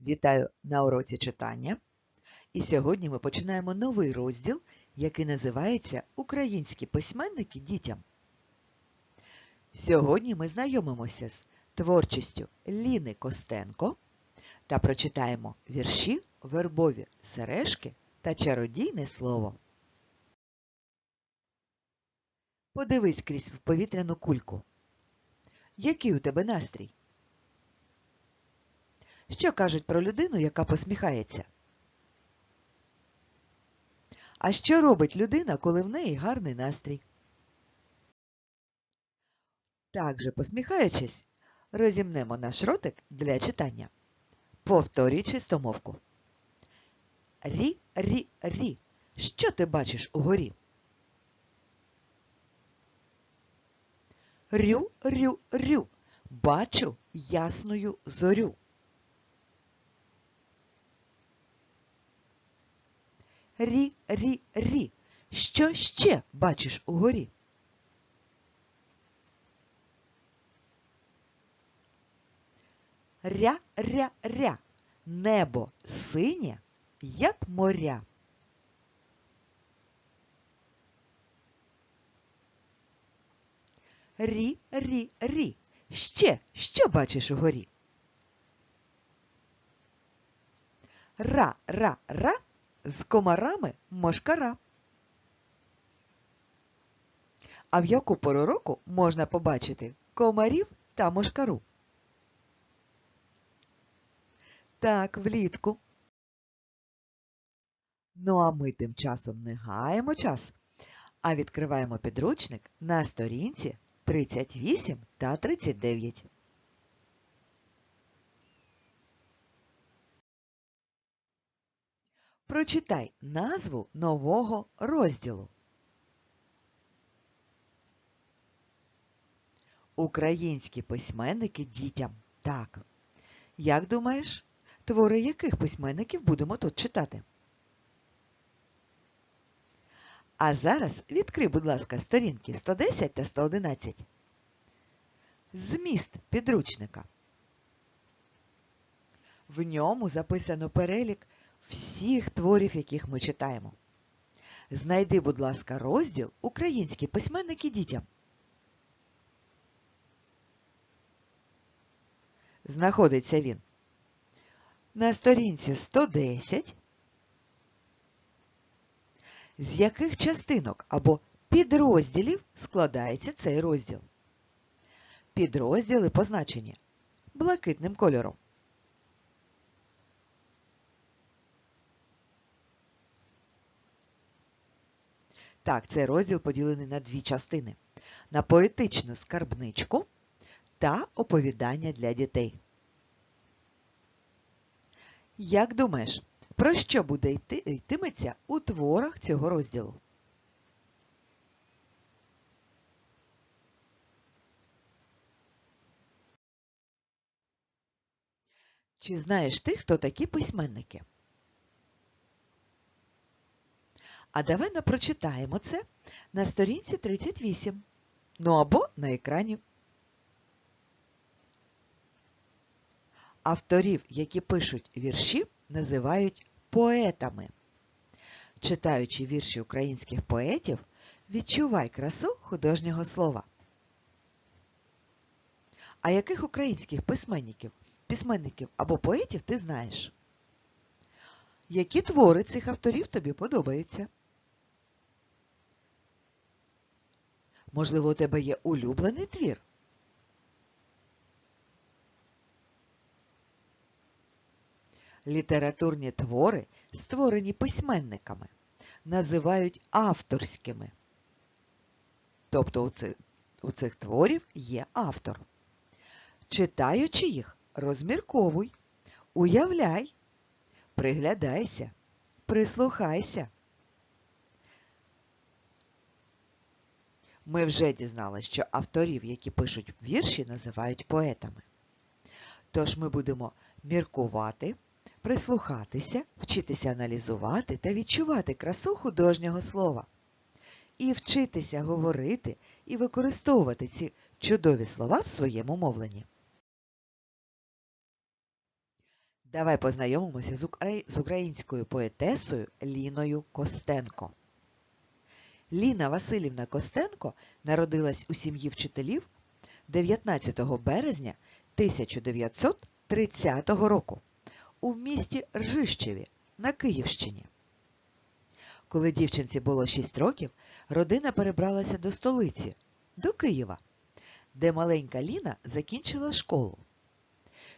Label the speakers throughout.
Speaker 1: Вітаю на уроці читання. І сьогодні ми починаємо новий розділ, який називається Українські письменники дітям. Сьогодні ми знайомимося з творчістю Ліни Костенко та прочитаємо вірші Вербові сережки та чародійне слово. Подивись крізь повітряну кульку. Який у тебе настрій? Що кажуть про людину, яка посміхається? А що робить людина, коли в неї гарний настрій? Так же, посміхаючись, розімнемо наш ротик для читання. Повторюй чистомовку. Рі, рі, рі. Що ти бачиш угорі? Рю, рю, рю. Бачу ясною зорю. Рі, рі, рі. Що ще бачиш угорі? Ря, ря, ря. Небо синє, як моря. Рі, рі, рі. Ще що бачиш угорі? Ра, ра, ра. З комарами мошкара. А в яку пору року можна побачити комарів та мошкару? Так, влітку. Ну а ми тим часом не гаємо час, а відкриваємо підручник на сторінці 38 та 39. Прочитай назву нового розділу. Українські письменники дітям. Так. Як думаєш, твори яких письменників будемо тут читати? А зараз відкрий, будь ласка, сторінки 110 та 111. Зміст підручника. В ньому записано перелік всіх творів, яких ми читаємо. Знайди, будь ласка, розділ Українські письменники дітям. Знаходиться він на сторінці 110. З яких частинок або підрозділів складається цей розділ? Підрозділи позначені блакитним кольором. Так, цей розділ поділений на дві частини: на поетичну скарбничку та оповідання для дітей. Як думаєш, про що буде йти, йтиметься у творах цього розділу? Чи знаєш ти, хто такі письменники? А давай ми прочитаємо це на сторінці 38. Ну або на екрані. Авторів, які пишуть вірші, називають поетами. Читаючи вірші українських поетів, відчувай красу художнього слова. А яких українських письменників, письменників або поетів ти знаєш? Які твори цих авторів тобі подобаються? Можливо, у тебе є улюблений твір? Літературні твори, створені письменниками, називають авторськими. Тобто у цих, у цих творів є автор. Читаючи їх, розмірковуй, уявляй, приглядайся, прислухайся. Ми вже дізналися, що авторів, які пишуть вірші, називають поетами. Тож ми будемо міркувати, прислухатися, вчитися аналізувати та відчувати красу художнього слова. І вчитися говорити і використовувати ці чудові слова в своєму мовленні. Давай познайомимося з, українською поетесою Ліною Костенко. Ліна Васильівна Костенко народилась у сім'ї вчителів 19 березня 1930 року у місті Ржищеві на Київщині. Коли дівчинці було 6 років, родина перебралася до столиці, до Києва, де маленька Ліна закінчила школу.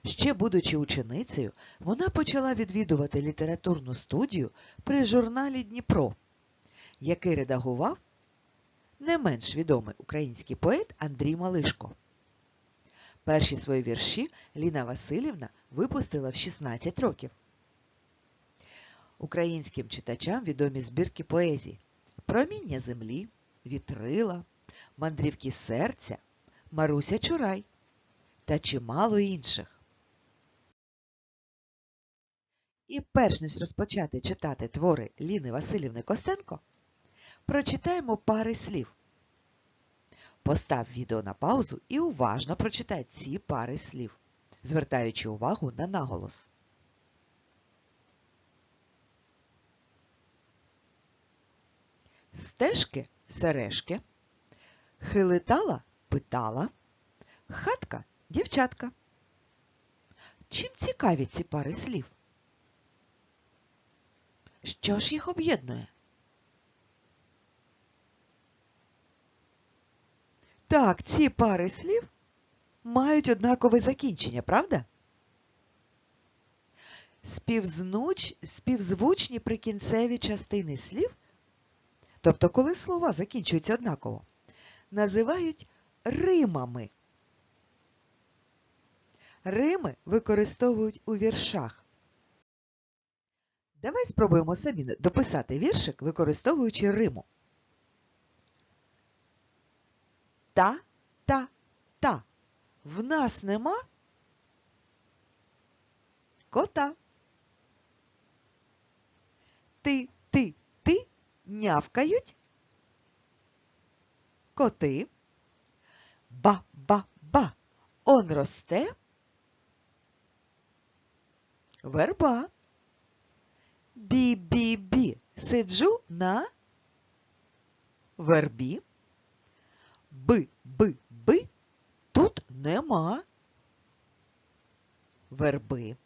Speaker 1: Ще будучи ученицею, вона почала відвідувати літературну студію при журналі Дніпро, який редагував не менш відомий український поет Андрій Малишко. Перші свої вірші Ліна Васильівна випустила в 16 років. Українським читачам відомі збірки поезій Проміння землі, Вітрила, Мандрівки серця, Маруся Чурай та чимало інших. І перш ніж розпочати читати твори Ліни Васильівни Костенко, прочитаємо пари слів. Постав відео на паузу і уважно прочитай ці пари слів, звертаючи увагу на наголос. Стежки сережки, хилитала питала, хатка дівчатка. Чим цікаві ці пари слів? Що ж їх об'єднує? Так, ці пари слів мають однакове закінчення, правда? Співзнуч... Співзвучні прикінцеві частини слів, тобто коли слова закінчуються однаково, називають римами. Рими використовують у віршах. Давай спробуємо самі дописати віршик, використовуючи риму. Та, та, та. В нас нема кота. Ти, ти, ти нявкають. Коти. Ба, ба, ба. Он росте. Верба. Бі-бі-бі. Сиджу на вербі. Би-би-би. Тут нема. Верби.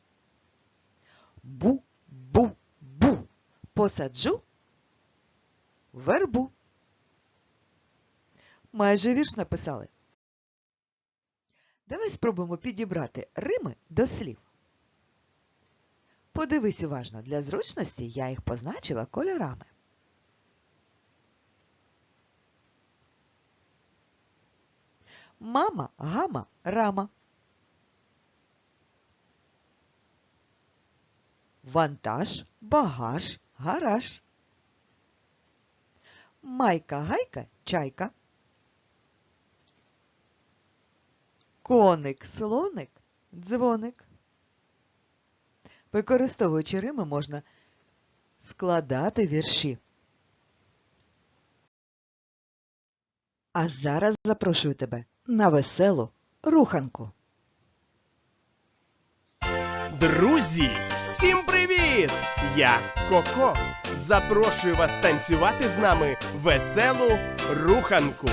Speaker 1: Бу-бу-бу. Посаджу вербу. Майже вірш написали. Давай спробуємо підібрати рими до слів. Подивись уважно, для зручності я їх позначила кольорами. Мама, гама, рама. Вантаж, багаж, гараж. Майка, гайка, чайка. Коник, слоник, дзвоник. Використовуючи рими, можна складати вірші. А зараз запрошую тебе на веселу руханку.
Speaker 2: Друзі, всім привіт! Я Коко. Запрошую вас танцювати з нами веселу руханку.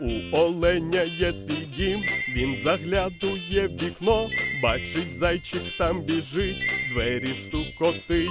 Speaker 2: У оленя є свій дім, він заглядує в вікно, бачить зайчик там біжить, двері стукотить.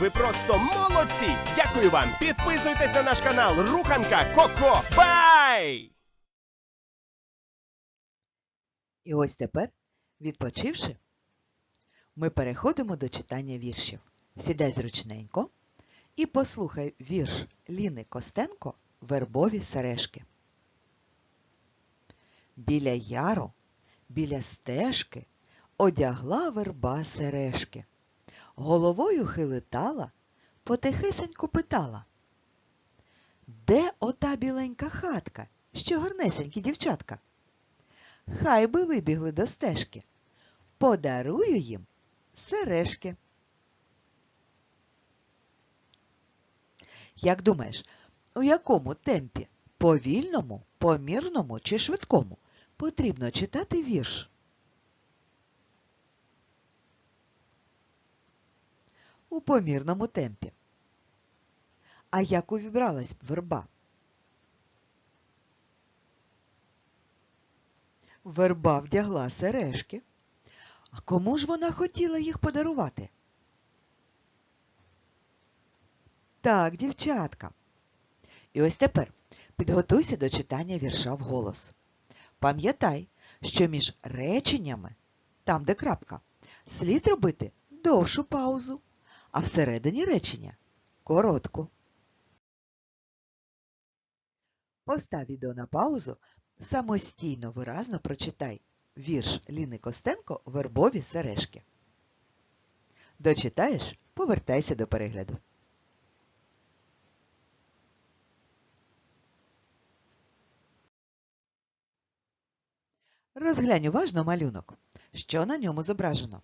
Speaker 2: ви просто молодці! Дякую вам! Підписуйтесь на наш канал Руханка Коко. Бай!
Speaker 1: І ось тепер, відпочивши, ми переходимо до читання віршів. Сідай зручненько і послухай вірш Ліни Костенко Вербові сережки. Біля яру, біля стежки одягла верба сережки. Головою хилитала, потихесеньку питала. Де ота біленька хатка, що гарнесенькі дівчатка? Хай би вибігли до стежки. Подарую їм сережки. Як думаєш, у якому темпі? Повільному, помірному чи швидкому потрібно читати вірш? У помірному темпі. А як увібралась верба? Верба вдягла сережки. А кому ж вона хотіла їх подарувати? Так, дівчатка. І ось тепер підготуйся до читання вірша вголос. Пам'ятай, що між реченнями, там де крапка, слід робити довшу паузу, а всередині речення коротку. Постав відео на паузу, самостійно виразно прочитай вірш Ліни Костенко Вербові сережки. Дочитаєш, повертайся до перегляду. Розглянь уважно малюнок. Що на ньому зображено?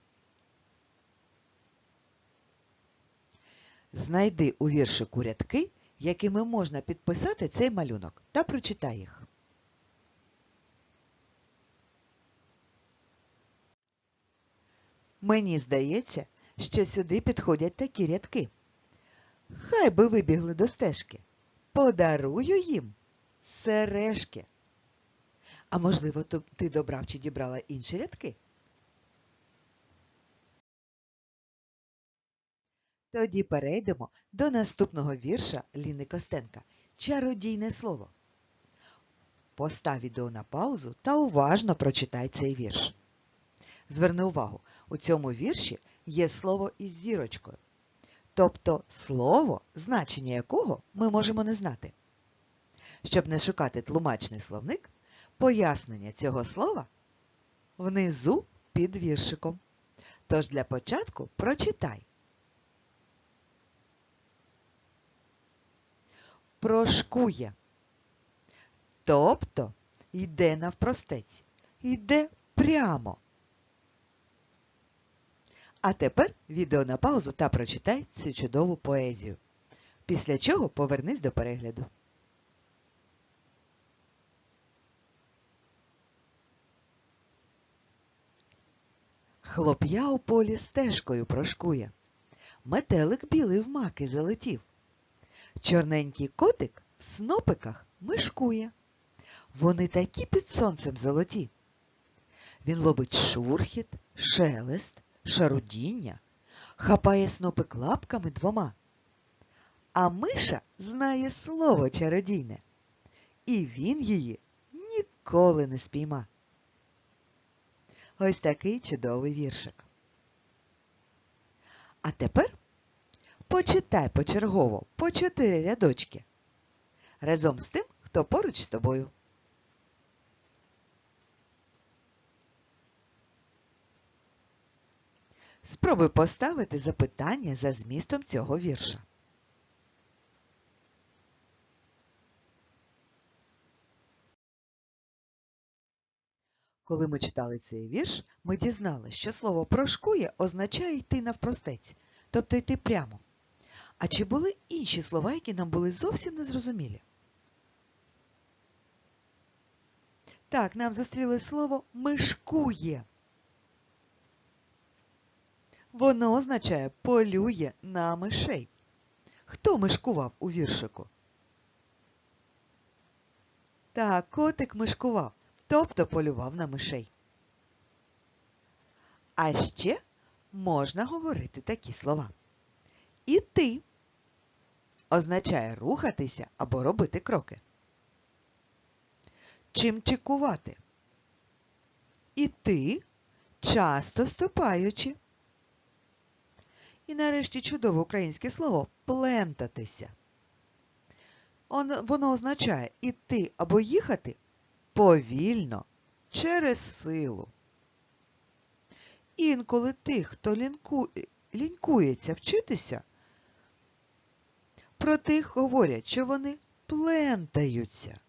Speaker 1: Знайди у віршику рядки, якими можна підписати цей малюнок, та прочитай їх. Мені здається, що сюди підходять такі рядки. Хай би вибігли до стежки. Подарую їм сережки. А можливо, ти добрав чи дібрала інші рядки? Тоді перейдемо до наступного вірша Ліни Костенка Чародійне слово. Постав відео на паузу та уважно прочитай цей вірш. Зверни увагу, у цьому вірші є слово із зірочкою. Тобто слово, значення якого ми можемо не знати. Щоб не шукати тлумачний словник, пояснення цього слова внизу під віршиком. Тож для початку прочитай. Прошкує. Тобто йде навпростець, йде прямо. А тепер відео на паузу та прочитай цю чудову поезію. Після чого повернись до перегляду. Хлоп'я у полі стежкою прошкує. Метелик білий в маки залетів. Чорненький котик в снопиках мишкує. Вони такі під сонцем золоті. Він ловить шурхіт, шелест, шарудіння, хапає снопик лапками двома. А миша знає слово чародійне, і він її ніколи не спійма. Ось такий чудовий віршик. А тепер почитай почергово по чотири рядочки. разом з тим, хто поруч з тобою. Спробуй поставити запитання за змістом цього вірша. Коли ми читали цей вірш, ми дізналися, що слово прошкує означає йти навпростець, тобто йти прямо. А чи були інші слова, які нам були зовсім незрозумілі? Так, нам зустріли слово мишкує. Воно означає полює на мишей. Хто мишкував у віршику? Так, котик мишкував, тобто полював на мишей. А ще можна говорити такі слова. Іти означає рухатися або робити кроки. Чимчикувати. Іти часто ступаючи. І нарешті чудове українське слово плентатися. Воно означає іти або їхати повільно, через силу. Інколи тих, хто лінку... лінькується вчитися, про тих говорять, що вони плентаються.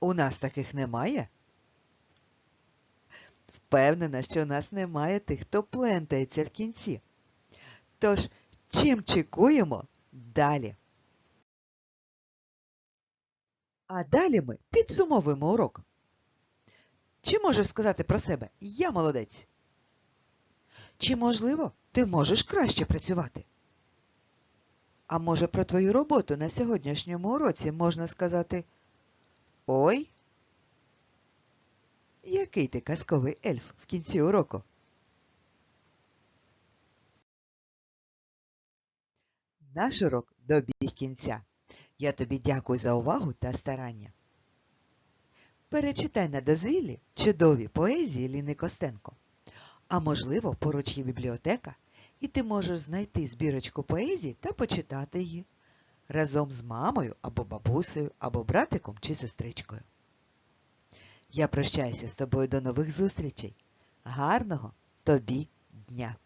Speaker 1: У нас таких немає? Впевнена, що у нас немає тих, хто плентається в кінці. Тож, чим чекуємо далі? А далі ми підсумовуємо урок. Чи можеш сказати про себе Я молодець? Чи, можливо, ти можеш краще працювати? А може, про твою роботу на сьогоднішньому уроці можна сказати Ой, який ти казковий ельф в кінці уроку? Наш урок добіг кінця. Я тобі дякую за увагу та старання. Перечитай на дозвіллі чудові поезії Ліни Костенко. А можливо, поруч є бібліотека, і ти можеш знайти збірочку поезії та почитати її разом з мамою або бабусею, або братиком чи сестричкою. Я прощаюся з тобою до нових зустрічей. Гарного тобі дня!